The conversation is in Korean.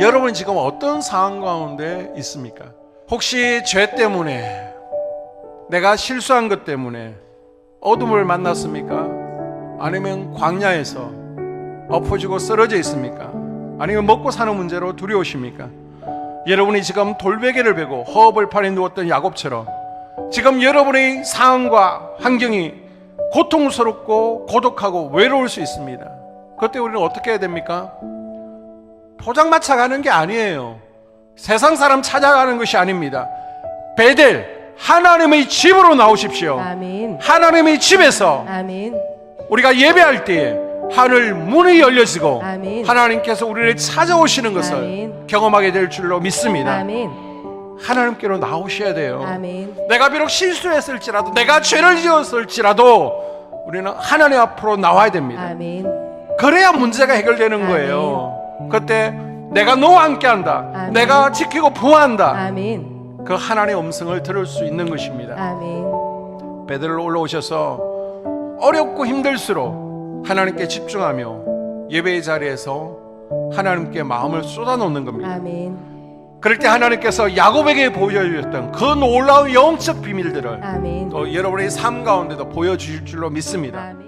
여러분 지금 어떤 상황 가운데 있습니까? 혹시 죄 때문에 내가 실수한 것 때문에 어둠을 만났습니까? 아니면 광야에서 엎어지고 쓰러져 있습니까? 아니면 먹고 사는 문제로 두려우십니까? 여러분이 지금 돌베개를 베고 허업을 팔에 누웠던 야곱처럼 지금 여러분의 상황과 환경이 고통스럽고 고독하고 외로울 수 있습니다. 그때 우리는 어떻게 해야 됩니까? 포장마차 가는 게 아니에요. 세상 사람 찾아가는 것이 아닙니다. 베델 하나님의 집으로 나오십시오. 아멘. 하나님의 집에서 아멘. 우리가 예배할 때에 하늘 문이 열려지고 아멘. 하나님께서 우리를 찾아오시는 것을 아멘. 경험하게 될 줄로 믿습니다. 아멘. 하나님께로 나오셔야 돼요. 아멘. 내가 비록 실수했을지라도 내가 죄를 지었을지라도 우리는 하나님 앞으로 나와야 됩니다. 아멘. 그래야 문제가 해결되는 아멘. 거예요. 그때 내가 너와 함께한다. 아멘. 내가 지키고 보호한다. 아멘. 그 하나님의 음성을 들을 수 있는 것입니다. 아멘. 베들로 올라오셔서 어렵고 힘들수록 하나님께 집중하며 예배의 자리에서 하나님께 마음을 쏟아놓는 겁니다. 아멘. 그럴 때 하나님께서 야곱에게 보여주셨던 그 놀라운 영적 비밀들을 아멘. 또 여러분의 삶 가운데도 보여주실 줄로 믿습니다. 아멘.